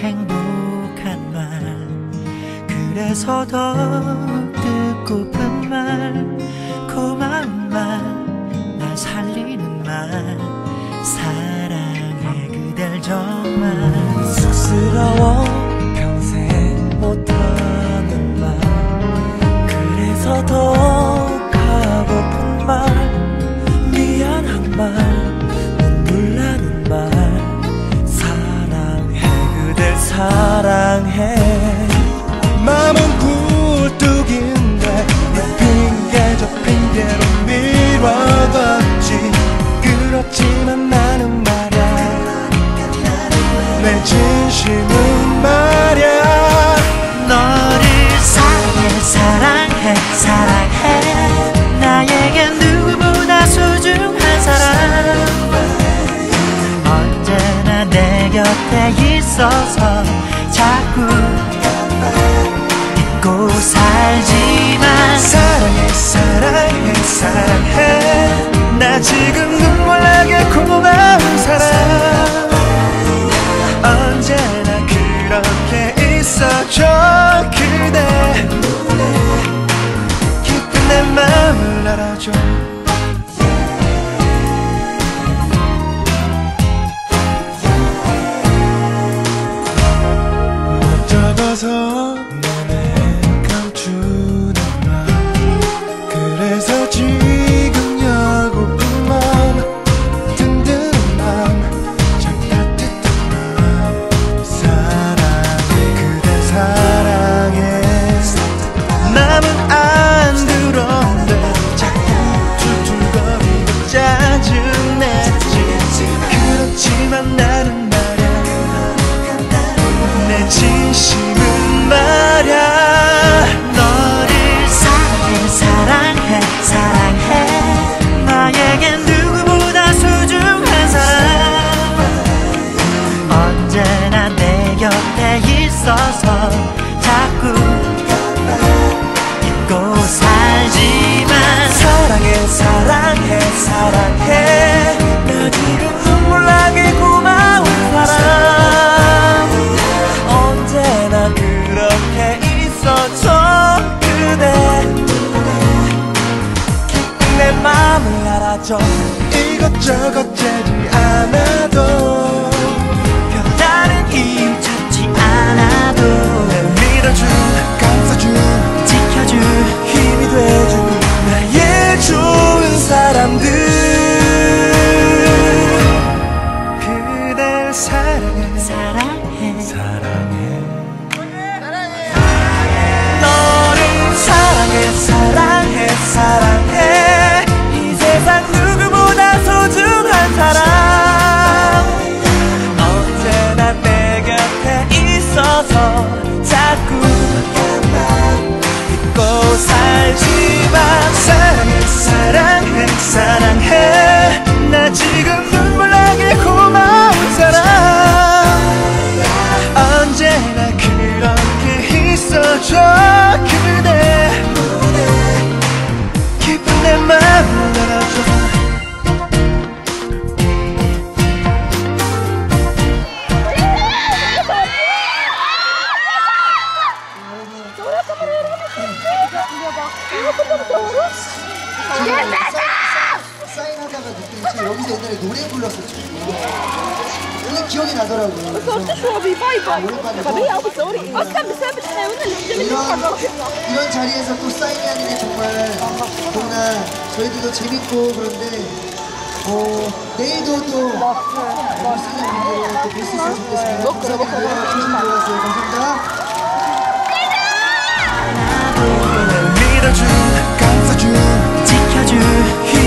행복한 말. 그래서 더 듣고픈 말. 고마운 말. 있어서 자꾸 잊고 살지만 사랑해 사랑해 사랑해. 나 지금 눈물 나게 고마운 사람. 언제나 그렇게 있어줘 그대. 깊은 내 마음을 알아줘 사 알아줘 이것저것 재지 않아도 별다른 이유 찾지 않아도 날 믿어준 감싸준 지켜줄 힘이 돼준 나의 좋은 사람들. 그댈 사랑해. 사랑해. 사랑 살 지금 여기서 옛날에 노래 불렀었죠. 예. 그게 기억이 나더라고요. 이런 자리에서 또 사인하는 게 정말 너무나 저희들도 재밌고 그런데 어, 내일도 또 감사합니다. 감사합니다. 감사합니다. 감사합니다.